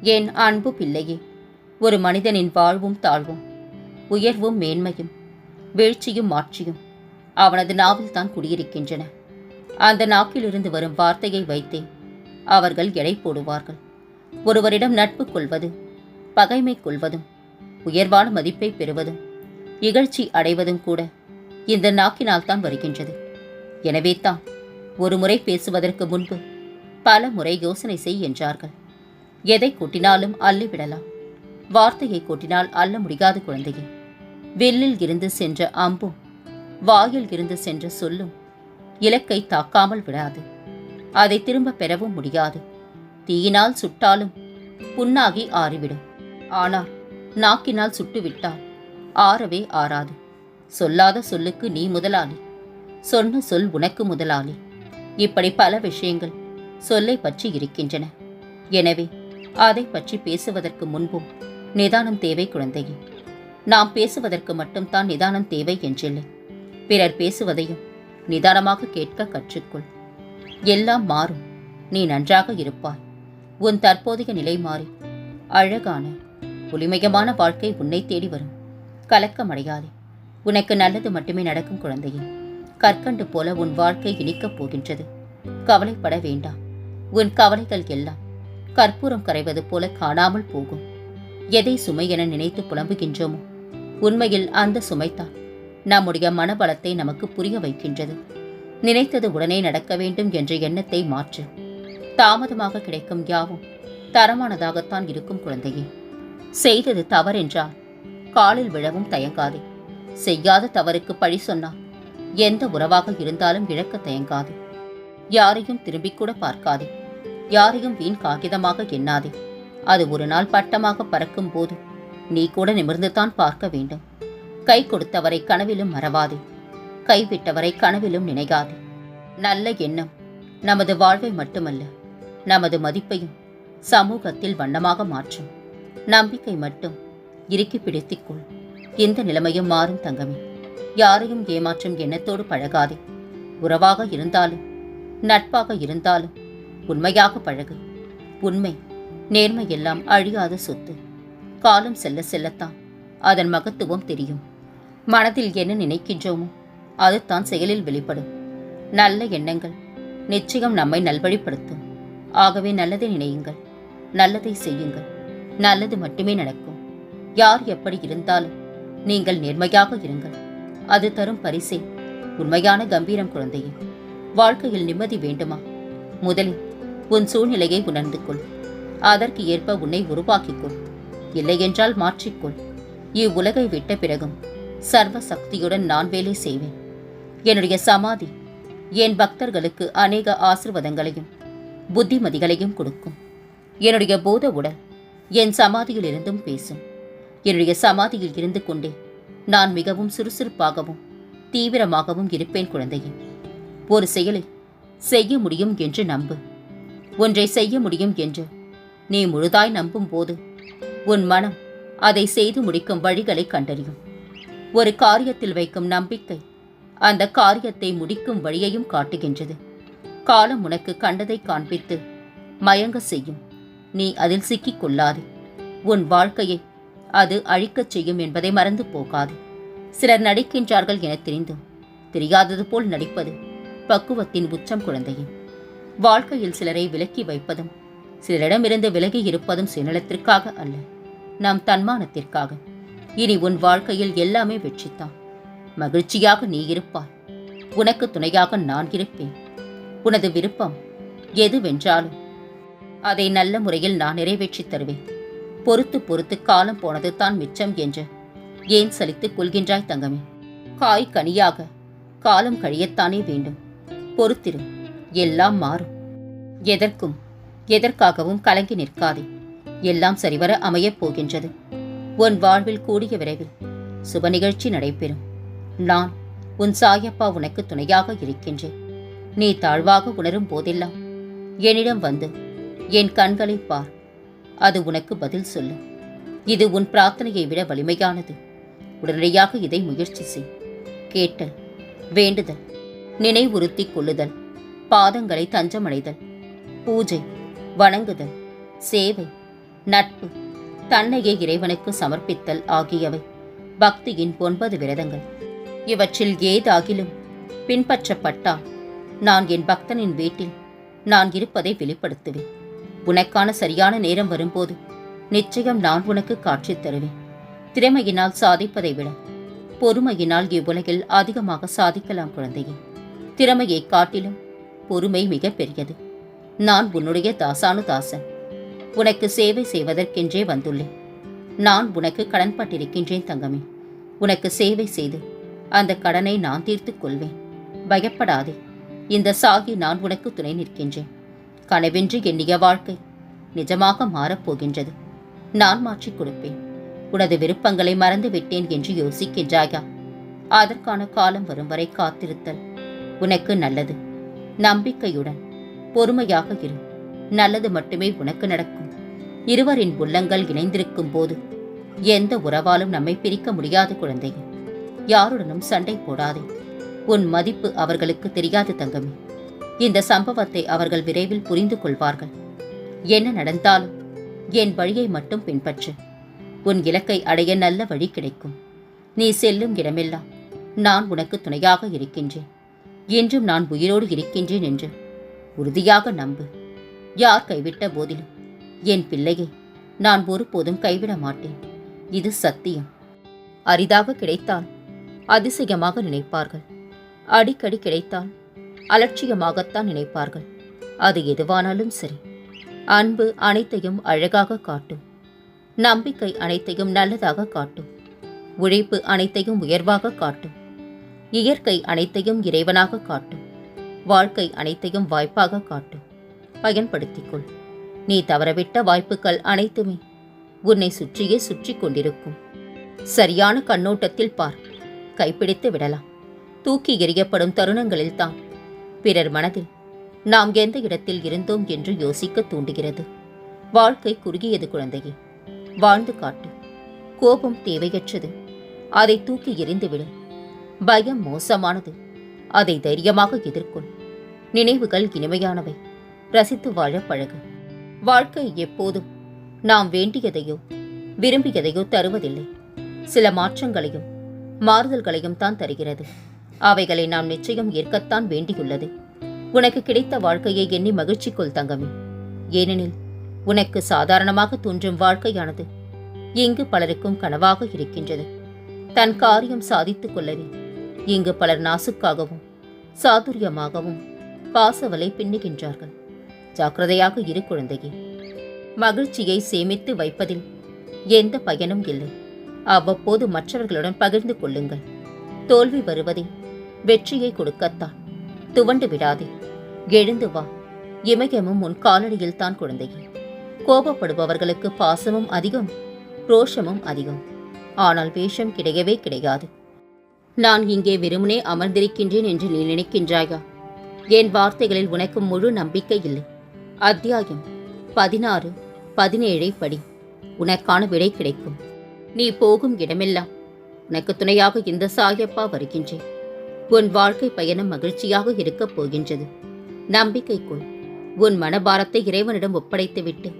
என் அன்பு பிள்ளையே ஒரு மனிதனின் வாழ்வும் தாழ்வும் உயர்வும் மேன்மையும் வீழ்ச்சியும் மாட்சியும் அவனது நாவில்தான் குடியிருக்கின்றன. அந்த நாக்கிலிருந்து வரும் வார்த்தையை வைத்தே அவர்கள் எடை போடுவார்கள். ஒருவரிடம் நட்பு கொள்வது பகைமை கொள்வதும் உயர்வான மதிப்பை பெறுவதும் இகழ்ச்சி அடைவதும் கூட இந்த நாக்கினால் தான் வருகின்றது. எனவே தான் ஒரு முறை பேசுவதற்கு முன்பு பல முறை யோசனை செய் என்றார்கள். எதை கூட்டினாலும் அள்ளிவிடலாம். வார்த்தையை கூட்டினால் அள்ள முடியாத குழந்தையே. வில்லில் இருந்து சென்ற அம்பும் வாயில் இருந்து சென்ற சொல்லும் இலக்கை தாக்காமல் விடாது. அதை திரும்ப பெறவும் முடியாது. தீயினால் சுட்டாலும் புண்ணாகி ஆறிவிடும். ஆனால் நாக்கினால் சுட்டுவிட்டால் ஆறவே ஆறாது. சொல்லாத சொல்லுக்கு நீ முதலாளி. சொன்ன சொல் உனக்கு முதலாளி. இப்படி பல விஷயங்கள் சொல்லை பற்றி இருக்கின்றன. எனவே அதை பற்றி பேசுவதற்கு முன்பும் நிதானம் தேவை குழந்தையே. நாம் பேசுவதற்கு மட்டும்தான் நிதானம் தேவை என்றில்லை. பிறர் பேசுவதையும் நிதானமாக கேட்க கற்றுக்கொள். எல்லாம் மாறும். நீ நன்றாக இருப்பாய். உன் தற்போதைய நிலை மாறி அழகான ஒளிமயமான வாழ்க்கை உன்னை தேடி வரும். கலக்கமடையாதே. உனக்கு நல்லது மட்டுமே நடக்கும் குழந்தையே. கற்கண்டு போல உன் வாழ்க்கை இனிக்கப் போகின்றது. கவலைப்பட வேண்டாம். உன் கவலைகள் எல்லாம் கற்பூரம் கரைவது போல காணாமல் போகும். எதை சுமை என நினைத்து புலம்புகின்றோமோ? உண்மையில் அந்த சுமைதான் நம்முடைய மனபலத்தை நமக்கு புரிய வைக்கின்றது. நினைத்தது உடனே நடக்க வேண்டும் என்ற எண்ணத்தை மாற்று. தாமதமாக கிடைக்கும் யாவும் தரமானதாகத்தான் இருக்கும் குழந்தையே. செய்தது தவறென்றால் காலில் விழவும் தயங்காதே. செய்யாத தவறுக்கு பழி சொன்னால் எந்த உறவாக இருந்தாலும் இழக்க தயங்காதே. யாரையும் திரும்பிக் கூட பார்க்காதே. யாரையும் வீண் காகிதமாக எண்ணாதே. அது ஒரு நாள் பட்டமாக பறக்கும் போது நீ கூட நிமிர்ந்துதான் பார்க்க வேண்டும். கை கொடுத்தவரை கனவிலும் மறவாதே. கைவிட்டவரை கனவிலும் நினைக்காதே. நல்ல எண்ணம் நமது வாழ்வை மட்டுமல்ல நமது மதிப்பையும் சமூகத்தில் வண்ணமாக மாற்றும். நம்பிக்கை மட்டும் இறுக்கி பிடித்துக்கொள். இந்த நிலைமையும் மாறும் தங்கமே. யாரையும் ஏமாற்றும் எண்ணத்தோடு பழகாதே. உறவாக இருந்தாலும் நட்பாக இருந்தாலும் உண்மையாக பழகு. உண்மை நேர்மை எல்லாம் அழியாத சொத்து. காலம் செல்ல செல்லத்தான். அதன் மகத்துவம் தெரியும். மனதில் என்ன நினைக்கின்றோமோ அதுதான் செயலில் வெளிப்படும். நல்ல எண்ணங்கள் நிச்சயம் நம்மை நல்வழிப்படுத்தும். ஆகவே நல்லதை நினையுங்கள். நல்லதை செய்யுங்கள். நல்லது மட்டுமே நடக்கும். யார் எப்படி இருந்தாலும் நீங்கள் நேர்மையாக இருங்கள். அது தரும் பரிசே உண்மையான கம்பீரம் குழந்தையே. வாழ்க்கையில் நிம்மதி வேண்டுமா? முதலில் உன் சூழ்நிலையை உணர்ந்து கொள் அதற்கு ஏற்ப உன்னை உருவாக்கிக்கொள். இல்லையென்றால் மாற்றிக்கொள். இவ்வுலகை விட்ட பிறகும் சர்வ சக்தியுடன் நான் வேலை செய்வேன். என்னுடைய சமாதி என் பக்தர்களுக்கு அநேக ஆசிர்வாதங்களையும் புத்திமதிகளையும் கொடுக்கும். என்னுடைய போத உடல் என் சமாதியில் இருந்தும் பேசும். என்னுடைய சமாதியில் இருந்து கொண்டே நான் மிகவும் சுறுசுறுப்பாகவும் தீவிரமாகவும் இருப்பேன் குழந்தையே. ஒரு செயலை செய்ய முடியும் என்று நம்பு. ஒன்றை செய்ய முடியும் என்று. நீ முழுதாய் நம்பும் போது உன் மனம் அதை செய்து முடிக்கும் வழிகளை கண்டறியும். ஒரு காரியத்தில் வைக்கும் நம்பிக்கை அந்த காரியத்தை முடிக்கும் வழியையும் காட்டுகின்றது. காலம் உனக்கு கண்டதை காண்பித்து மயங்க செய்யும். நீ அதில் சிக்கிக் கொள்ளாதே. உன் வாழ்க்கையை அது அழிக்கச் செய்யும் என்பதை மறந்து போகாது. சிலர் நடிக்கின்றார்கள் என தெரிந்தும் தெரியாதது போல் நடிப்பது பக்குவத்தின் உச்சம் குழந்தையின் வாழ்க்கையில் சிலரை விலக்கி வைப்பதும் சிலரிடமிருந்து விலகி இருப்பதும் சுயநலத்திற்காக அல்ல நம் தன்மானத்திற்காக. இனி உன் வாழ்க்கையில் எல்லாமே வெற்றித்தான் மகிழ்ச்சியாக நீ இருப்பாய். உனக்கு துணையாக நான் இருப்பேன். உனது விருப்பம் எதுவென்றாலும் அதை நல்ல முறையில் நான் நிறைவேற்றித் தருவேன். பொறுத்து பொறுத்து காலம் போனது தான் மிச்சம் என்று ஏன் சலித்துக் கொள்கின்றாய் தங்கமே? காய் கனியாக காலம் கழியத்தானே வேண்டும். பொறுத்திரும் எல்லாம் மாறும். எதற்கும் எதற்காகவும் கலங்கி நிற்காதே. எல்லாம் சரிவர அமையப் போகின்றது. உன் வாழ்வில் கூடிய விரைவில் சுப நிகழ்ச்சி நடைபெறும். நான் உன் சாயப்பா உனக்கு துணையாக இருக்கின்றேன். நீ தாழ்வாக உணரும் போதெல்லாம் என்னிடம் வந்து என் கண்களை பார். அது உனக்கு பதில் சொல்லும் இது உன் பிரார்த்தனையை விட வலிமையானது. உடனடியாக இதை முயற்சி செய். கேட்டல் வேண்டுதல் நினைவுறுத்திக் கொள்ளுதல். பாதங்களை தஞ்சமடைதல் பூஜை வணங்குதல் சேவை நட்பு தன்னையே இறைவனுக்கு சமர்ப்பித்தல் ஆகியவை பக்தியின் ஒன்பது விரதங்கள். இவற்றில் ஏதாகிலும் பின்பற்றப்பட்டால் நான் என் பக்தனின் வீட்டில் நான் இருப்பதை வெளிப்படுத்துவேன். உனக்கான சரியான நேரம் வரும்போது நிச்சயம் நான் உனக்கு காட்சி தருவேன். திறமையினால் சாதிப்பதை விட பொறுமையினால் இவ்வுலகில் அதிகமாக சாதிக்கலாம் குழந்தையே. திறமையை காட்டிலும் பொறுமை மிக பெரியது. நான் உன்னுடைய தாசானு தாசன். உனக்கு சேவை செய்வதற்கென்றே வந்துள்ளேன். நான் உனக்கு கடன்பட்டிருக்கின்றேன் தங்கமே. உனக்கு சேவை செய்து அந்த கடனை நான் தீர்த்துக் கொள்வேன். பயப்படாதே. இந்த சாகி நான் உனக்கு துணை நிற்கின்றேன். கனவென்று எண்ணிய வாழ்க்கை நிஜமாக மாறப்போகின்றது நான் மாற்றிக் கொடுப்பேன். உனது விருப்பங்களை மறந்து விட்டேன் என்று யோசிக்கின்றாயா? அதற்கான காலம் வரும் வரை காத்திருத்தல் உனக்கு நல்லது. நம்பிக்கையுடன் பொறுமையாக இரு. நல்லது மட்டுமே உனக்கு நடக்கும். இருவரின் உள்ளங்கள் இணைந்திருக்கும் போது எந்த உறவாலும் நம்மை பிரிக்க முடியாது குழந்தையே. யாருடனும் சண்டை போடாதே. உன் மதிப்பு அவர்களுக்கு தெரியாது தங்கமே. இந்த சம்பவத்தை அவர்கள் விரைவில் புரிந்து கொள்வார்கள். என்ன நடந்தாலும் என் வழியை மட்டும் பின்பற்று. உன் இலக்கை அடைய நல்ல வழி கிடைக்கும். நீ செல்லும் இடமெல்லாம் நான் உனக்கு துணையாக இருக்கின்றேன். என்றும் நான் உயிரோடு இருக்கின்றேன் என்று உறுதியாக நம்பு. யார் கைவிட்ட போதிலும் என் பிள்ளையை நான் ஒருபோதும் கைவிட மாட்டேன். இது சத்தியம். அரிதாக கிடைத்தால் அதிசயமாக நினைப்பார்கள். அடிக்கடி கிடைத்தால் அலட்சியமாகத்தான் நினைப்பார்கள். அது எதுவானாலும் சரி அன்பு அனைத்தையும் அழகாக காட்டும். நம்பிக்கை அனைத்தையும் நல்லதாக காட்டும். உழைப்பு அனைத்தையும் உயர்வாக காட்டும். இயற்கை அனைத்தையும் இறைவனாக காட்டும். வாழ்க்கை அனைத்தையும் வாய்ப்பாக காட்டும். பயன்படுத்திக் கொள் நீ தவறவிட்ட வாய்ப்புகள் அனைத்துமே உன்னை சுற்றியே சுற்றி கொண்டிருக்கும். சரியான கண்ணோட்டத்தில் பார். கைப்பிடித்து விடலாம். தூக்கி எறியப்படும் தருணங்களில்தான் பிறர் மனதில் நாம் எந்த இடத்தில் இருந்தோம் என்று யோசிக்க தூண்டுகிறது? வாழ்க்கை குறுகியது குழந்தையே. வாழ்ந்து காட்டு. கோபம் தேவையற்றது. அதை தூக்கி எறிந்துவிடும் பயம் மோசமானது. அதை தைரியமாக எதிர்கொள். நினைவுகள் இனிமையானவை. ரசித்து வாழ பழகு. வாழ்க்கை எப்போதும் நாம் வேண்டியதையோ விரும்பியதையோ தருவதில்லை. சில மாற்றங்களையும் மாறுதல்களையும் தான் தருகிறது. அவைகளை நாம் நிச்சயம் ஏற்கத்தான் வேண்டியுள்ளது. உனக்கு கிடைத்த வாழ்க்கையை எண்ணி மகிழ்ச்சிக்குள் தங்கமே. ஏனெனில் உனக்கு சாதாரணமாக தோன்றும் வாழ்க்கையானது இங்கு பலருக்கும் கனவாக இருக்கின்றது. தன் காரியம் சாதித்துக் கொள்ளவே. இங்கு பலர் நாசுக்காகவும் சாதுரியமாகவும் பாசவலை பின்னுகின்றார்கள். ஜாக்கிரதையாக இரு குழந்தையே மகிழ்ச்சியை சேமித்து வைப்பதில் எந்த பயனும் இல்லை. அவ்வப்போது மற்றவர்களுடன் பகிர்ந்து கொள்ளுங்கள். தோல்வி வருவதே வெற்றியை கொடுக்கத்தான். துவண்டு விடாதே எழுந்து வா. இமயமும் உன் காலடியில் தான் குழந்தையே. கோபப்படுபவர்களுக்கு பாசமும் அதிகம் ரோஷமும் அதிகம். ஆனால் வேஷம் கிடையவே கிடையாது. நான் இங்கே வெறுமனே அமர்ந்திருக்கின்றேன் என்று நீ நினைக்கின்றாயா? என் வார்த்தைகளில் உனக்கு முழு நம்பிக்கை இல்லை. அத்தியாயம் பதினாறு பதினேழை படி. உனக்கான விடை கிடைக்கும். நீ போகும் இடமெல்லாம் உனக்கு துணையாக இந்த சாயப்பா வருகின்றேன். உன் வாழ்க்கை பயணம் மகிழ்ச்சியாக இருக்கப் போகின்றது. நம்பிக்கைக்குள் உன் மனபாரத்தை இறைவனிடம் ஒப்படைத்துவிட்டு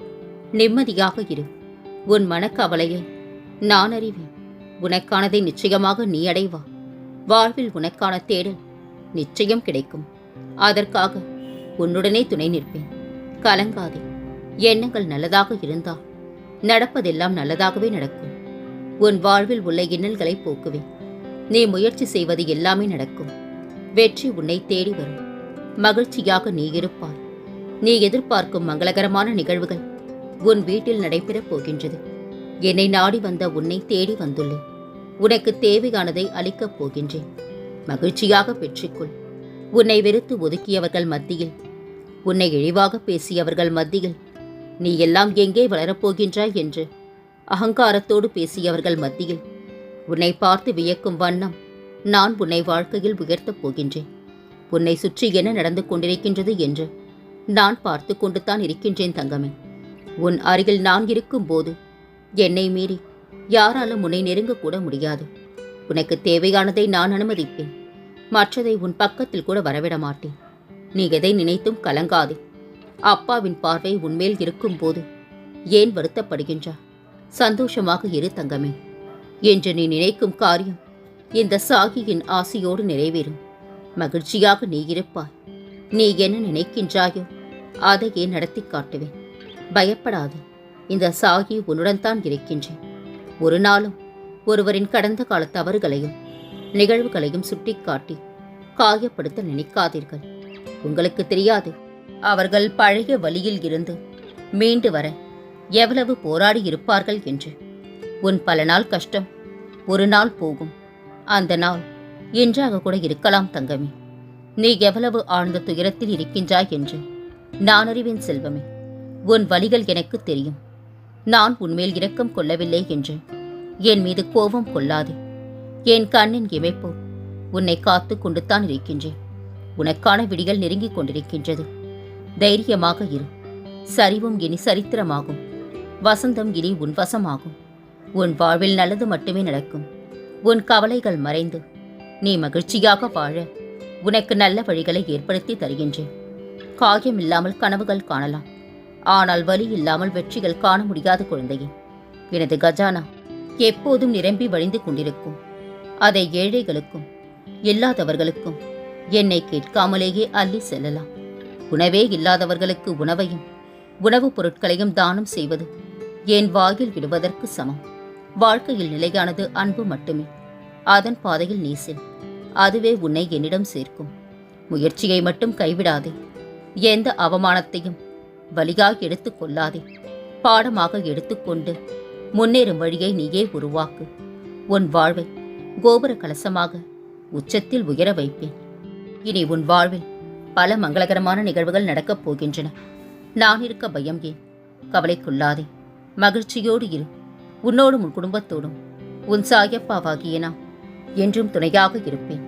நிம்மதியாக இரு. உன் மனக்கவலையை நான் அறிவேன். உனக்கானதை நிச்சயமாக நீ அடைவா வாழ்வில் உனக்கான தேடல் நிச்சயம் கிடைக்கும். அதற்காக உன்னுடனே துணை நிற்பேன். கலங்காதே. எண்ணங்கள் நல்லதாக இருந்தால் நடப்பதெல்லாம் நல்லதாகவே நடக்கும். உன் வாழ்வில் உள்ள இன்னல்களை போக்குவேன். நீ முயற்சி செய்வது எல்லாமே நடக்கும். வெற்றி உன்னை தேடி வரும். மகிழ்ச்சியாக நீ இருப்பாய். நீ எதிர்பார்க்கும் மங்களகரமான நிகழ்வுகள் உன் வீட்டில் நடைபெறப் போகின்றது. என்னை நாடி வந்த உன்னை தேடி வந்துள்ளேன். உனக்கு தேவையானதை அளிக்கப் போகின்றேன். மகிழ்ச்சியாக பெற்றுக்கொள். உன்னை வெறுத்து ஒதுக்கியவர்கள் மத்தியில் உன்னை இழிவாக பேசியவர்கள் மத்தியில் நீ எல்லாம் எங்கே வளரப்போகின்றாய் என்று அகங்காரத்தோடு பேசியவர்கள் மத்தியில் உன்னை பார்த்து வியக்கும் வண்ணம் நான் உன்னை வாழ்க்கையில் உயர்த்தப் போகின்றேன். உன்னை சுற்றி என்ன நடந்து கொண்டிருக்கின்றது என்று நான் பார்த்து கொண்டு தான் இருக்கின்றேன் தங்கமே. உன் அருகில் நான் இருக்கும்போது என்னை மீறி யாராலும் உன்னை நெருங்கக்கூட முடியாது. உனக்கு தேவையானதை நான் அனுமதிப்பேன். மற்றதை உன் பக்கத்தில் கூட வரவிட மாட்டேன். நீ எதை நினைத்தும் கலங்காதே. அப்பாவின் பார்வை உன்மேல் இருக்கும்போது ஏன் வருத்தப்படுகின்றா சந்தோஷமாக இரு தங்கமே. என்று நீ நினைக்கும் காரியம் இந்த சாகியின் ஆசையோடு நிறைவேறும். மகிழ்ச்சியாக நீ இருப்பாய். நீ என்ன நினைக்கின்றாயோ அதையே நடத்தி காட்டுவேன். பயப்படாதே. இந்த சாகி உன்னுடன் தான் இருக்கின்றேன். ஒரு நாளும் ஒருவரின் கடந்த கால தவறுகளையும் நிகழ்வுகளையும் சுட்டிக்காட்டி காயப்படுத்த நினைக்காதீர்கள். உங்களுக்கு தெரியாது அவர்கள் பழைய வழியில் இருந்து மீண்டு வர எவ்வளவு போராடி இருப்பார்கள் என்று. உன் பல நாள் கஷ்டம் ஒரு நாள் போகும். அந்த நாள் இன்றாக கூட இருக்கலாம் தங்கமே. நீ எவ்வளவு ஆழ்ந்த துயரத்தில் இருக்கின்றாய் என்று நான் அறிவேன் செல்வமே. உன் வழிகள் எனக்கு தெரியும். நான் உன்மேல் இரக்கம் கொள்ளவில்லை என்று. என் மீது கோபம் கொள்ளாதே. என் கண்ணின் இமைப்போ உன்னை காத்து கொண்டுத்தான் இருக்கின்றேன். உனக்கான விடிகள் நெருங்கிக் கொண்டிருக்கின்றது. தைரியமாக இரு. சரிவும் இனி சரித்திரமாகும். வசந்தம் இனி உன் வசமாகும். உன் வாழ்வில் நல்லது மட்டுமே நடக்கும். உன் கவலைகள் மறைந்து நீ மகிழ்ச்சியாக வாழ உனக்கு நல்ல வழிகளை ஏற்படுத்தி தருகின்றேன். காயம் இல்லாமல் கனவுகள் காணலாம். ஆனால் வலி இல்லாமல் வெற்றிகள் காண முடியாத குழந்தையே. எனது கஜானா எப்போதும் நிரம்பி வழிந்து கொண்டிருக்கும். அதை ஏழைகளுக்கும் இல்லாதவர்களுக்கும் என்னை கேட்காமலேயே அள்ளி செல்லலாம். உணவே இல்லாதவர்களுக்கு உணவையும் உணவுப் பொருட்களையும் தானம் செய்வது என் வாயில் விடுவதற்கு சமம். வாழ்க்கையில் நிலையானது அன்பு மட்டுமே. அதன் பாதையில் நீ செல். அதுவே உன்னை என்னிடம் சேர்க்கும். முயற்சியை மட்டும் கைவிடாதே. எந்த அவமானத்தையும் வழியாய் எடுத்துக் கொள்ளாதே. பாடமாக எடுத்துக்கொண்டு முன்னேறும் வழியை நீயே உருவாக்கு. உன் வாழ்வை கோபுர கலசமாக உச்சத்தில் உயர வைப்பேன். இனி உன் வாழ்வில் பல மங்களகரமான நிகழ்வுகள் நடக்கப் போகின்றன. நான் இருக்க பயம் ஏன்? கவலைக்குள்ளாதே. மகிழ்ச்சியோடு இரு. உன்னோடும் உன் குடும்பத்தோடும். உன் சாயப்பாவாகிய நான் என்றும் துணையாக இருப்பேன்.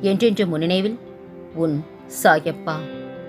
என்றென்றும் முன்னினைவில் உன் சாயப்பா.